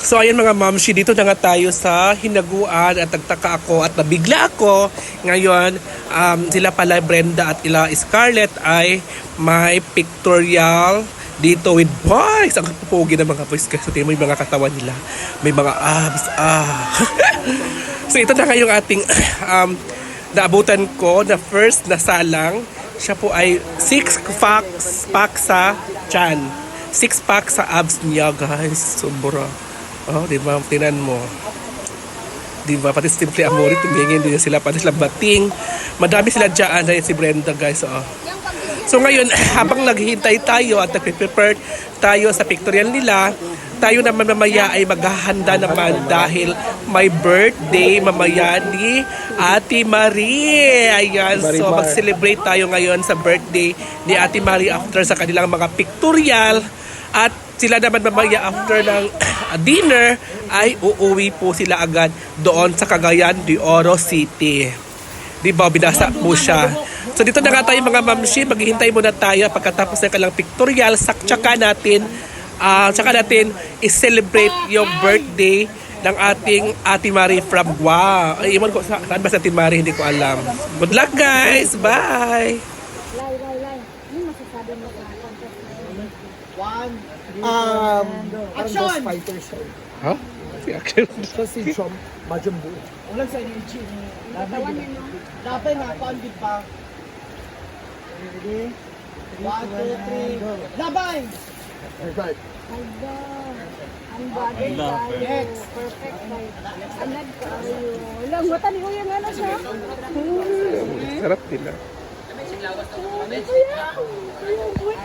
So ayan mga mamshi, dito na nga tayo sa hinaguan at nagtaka ako at nabigla ako. Ngayon, um, sila pala Brenda at ila Scarlett ay may pictorial dito with boys. Ang pupugi ng mga boys kasi may mga katawan nila. May mga abs. Ah. so ito na nga yung ating um, naabutan ko na first na salang. Siya po ay 6 packs, packs sa chan. 6 packs sa abs niya guys. Sobra. Oh, di ba? Tinan mo. Di ba? Pati Simple Amore, tumingin din sila. Pati sila bating. Madami sila dyan. Ayan si Brenda, guys. Oh. So ngayon, habang naghihintay tayo at nagpe-prepare tayo sa pictorial nila, tayo naman mamaya ay maghahanda naman dahil may birthday mamaya ni Ate Marie. Ayan, so mag-celebrate tayo ngayon sa birthday ni Ate Marie after sa kanilang mga pictorial. At sila naman mamaya after ng dinner ay uuwi po sila agad doon sa Cagayan de Oro City. Di ba? Binasa po siya. So dito na nga tayo mga mamshi, maghihintay muna tayo pagkatapos ng kalang pictorial, saktsaka natin, ah tsaka natin i-celebrate yung birthday ng ating Ate Marie from Wow. Ay, iwan ko, sa- saan ba sa Ate Marie? Hindi ko alam. Good luck guys! Bye! Lay, lay, lay. Ano masasabi mo sa contest na yun? Um, action! Fighter show. Ha? Si Akin. Kasi from Majum Buu. Ulan sa inyo, Chi. Katawan niya, no? Dapat nga, pandit pa. Ready? One, two, three, labay! Alright. Alba. Ang bagay tayo. Next. Perfect tayo. Anad ka. Lang, mata ni Kuya nga na siya. Sarap nila. Kuya. Kuya.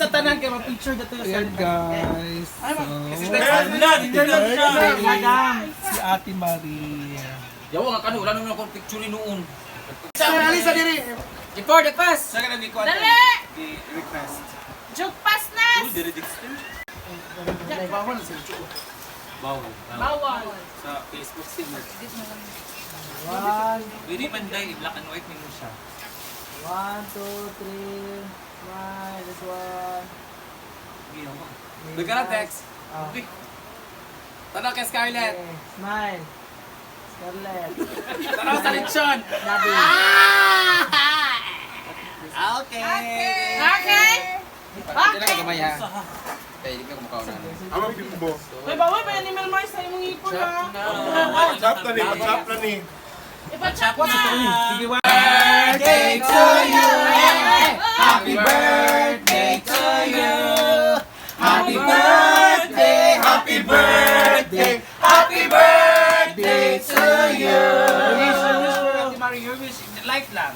um, Tatanan ka, ma-picture na to Ayan guys. So, Madam! si Ate Marie. Yawa nga kanu, wala naman akong picture noon. Saan alisa diri? Report the pass! Dali! Jugpas na! Bawal. Bawal. Sa Facebook singer. One, Pwede man dahil black and white mo siya. one, two, three, smile, this one. Ginawa. Doon ka na text. Ah. Uy. Tanaw kay Scarlett. Okay, smile. Scarlett. Tanaw sa lechon. Nabi. Okay. Okay? Kailan ka gamay ha? Kaya hindi ka kumakaw na. May bawal ba animal mars sa imong ipon ha? Chap na ni, chap na ni. Ipa-chop na! Sige, you! Happy birthday to you! Happy birthday! Happy birthday! Happy birthday to you! Wish, wish for Ate Marie, your wish, life lang.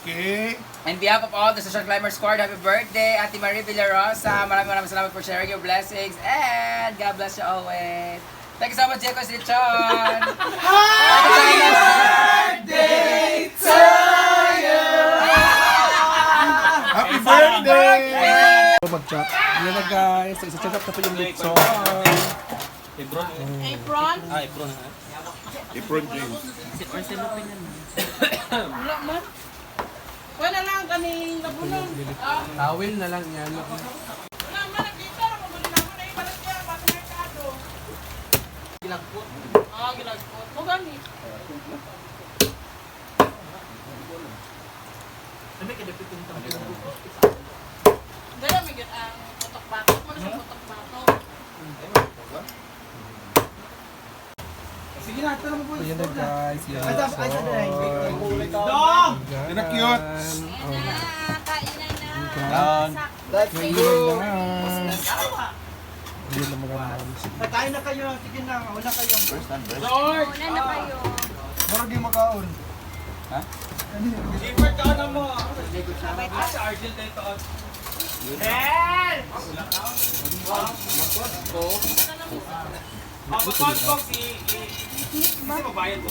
Okay. On behalf of all the Social Climber Squad, happy birthday, Ate Marie Villarosa. Maraming maraming salamat for sharing your blessings and God bless you always. Thank you so much, Jeko Silichon. Happy birthday Mag-chop. Ayan na guys. So, isa-chop na po yung lechon. Apron? Apron jeans. Wala man. Wala lang kaning nabunon. Ah, Tawil na lang yan. wala man. Nakita na mabuli na ako na ibalat niya. Bata merkado. Gilagpot? Ah, gilagpot. Mo gani. Dala may gid ang putok batok. Mo na siya putok batok. Sige na, tara mo po. Ayan na guys. Yan Ay, tama, ay, tara. Dong! Yan na cute. Let's Ayan go. na. Ayan na mga moms. Patay na kayo. Sige na, una kayo. First and best. Una na kayo. Moro di makaon. Favorite ka na mo. Ah, si Argel dito. Nel! Ako ko ko si si mabayad ko.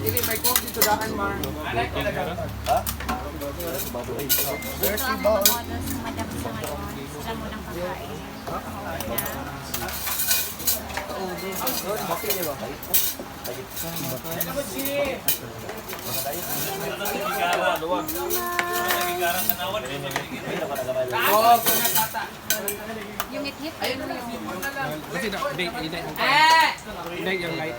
Dili, may coke dito daan, Mar. Anak ko na Ito ang mga models ng madam sa ngayon. Sila munang kakain. Yung it-hit, ano yung... Kasi na, hindi, hindi, Eh! hindi yung light.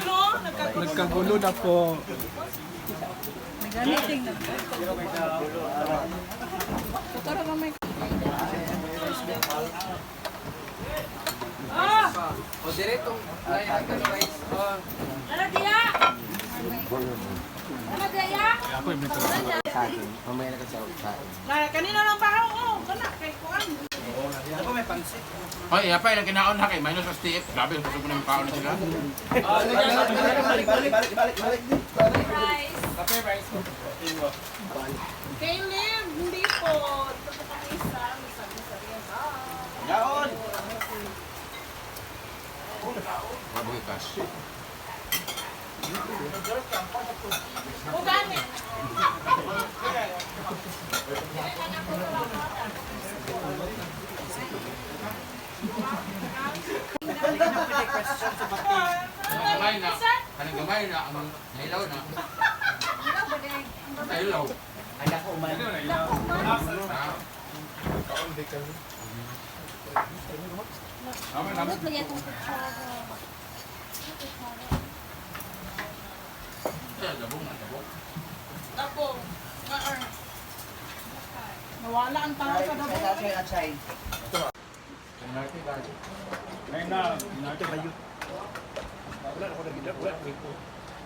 nagkagulo. Nagkagulo na po. Naganiting na. Tuturo mo may... Ah! Ano dia? Ano dia? Na kanina lang pa ako. Oh, kana kay kuan. Hoy, apa yung kinaon na kay minus sa Steve. Grabe, yung pasok mo ng paon na sila. Balik, balik, balik, balik, balik. Rice. Kay Lim, hindi po. Po kami isa. Isa, isa, isa. Yaon. Mabuhay kas. Ugani. Kanang gamay na. Kanang gamay na. Ang nailaw na. Nailaw. Anak ko man. Amin namin. Abot lagi itong kutsara. Labong na, labong. Tapo. Maan. Nawala ang tao sa dabo.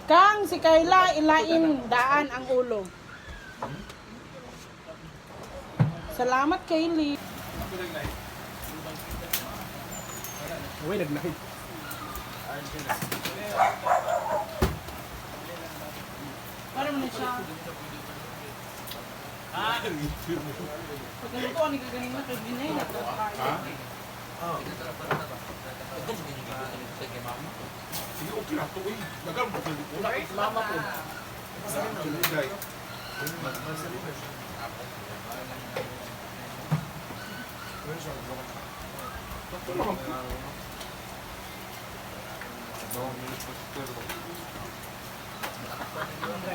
Kang si Kayla ilain daan ang ulo. Salamat Kayli. Uy, nag-light. Para mo na siya. Ah, Pagkaluto, ni kagaling na kay Binay na to. Sige, okay na to eh. Nagal mo. Una kay mama ko. Sa July.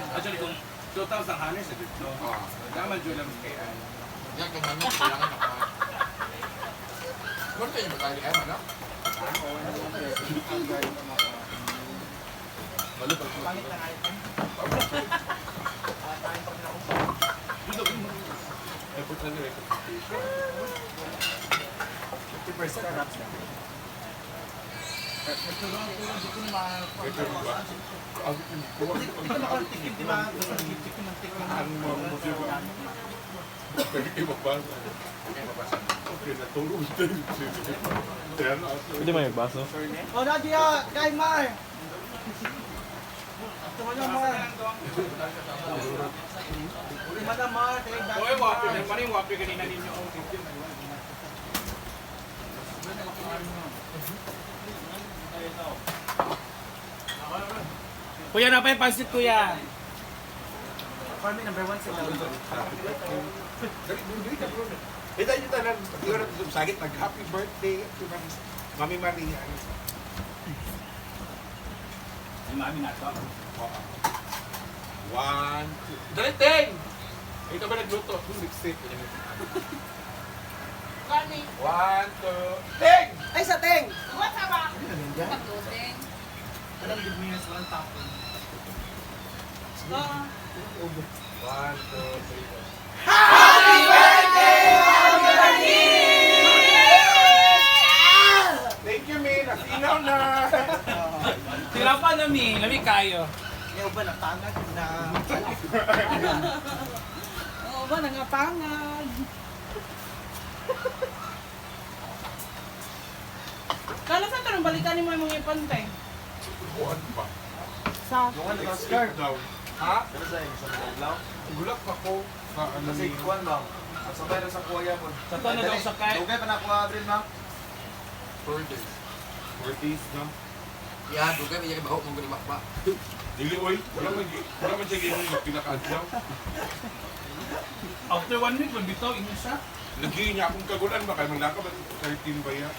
Actually, kung 2,000 hanes na dito, Oh. naman dyan lang kaya. Yan kay manok. Kailangan ako. Kung tayo magkali ay manok. Ito ba? Ang kuha Hindi ka nakatikim, di ba? Basta tikim ng tikim. ang mga motibo. Pwede kayo magbasa. Okay, natulog din. Kaya na ako. Pwede may baso? O, Nadia, kay Mar. Oy, wapi na pa rin, wapi kanina ninyo. Kuya, na pa yung pansit, kuya. Farming number one sila. Tayo yung tanan. Pag-iwan natin sa sagit, nag-happy birthday to Mami- Mami Maria. Ay, mami na to. One, two. Dali, Teng! Ito ba nagluto? Six, Kani. One, two, Teng! Ay, sa Teng! What ba? Alam, give me tapon. One, two, three, four. Thank you, Min. Nasinaw na. Sila pa na mi, lami kayo. Ngayon ba, natangad na... Oo ba, nangapangag. Kala sa tanong, balikan mo yung mga ipantay. Buwan pa. Sa Skirt daw. Ha? Gulak ako sa ano ni... Sa tayo sa kuya mo. Sa tanong daw sa kay. Dugay pa na kuha April ma. Four days. Four days na. Ya, dugay pa yung bahok mong gulima pa. Dili, oy. Wala man, wala man siya ganyan yung pinaka-adlaw. After one week, magbitaw, inyo siya. Lagi niya akong kagulan ba? Kaya maglaka ba 13 ba yan?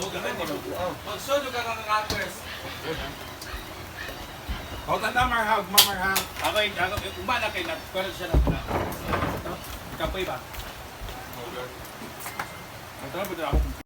Oo, ganun, ba? Mag-show ka kang kakatwes. O, tanda, marhag, mamarhag. Ako, ako, umana kay Nat. Pero siya na. Kapoy ba? Okay. Ang tawag ba ako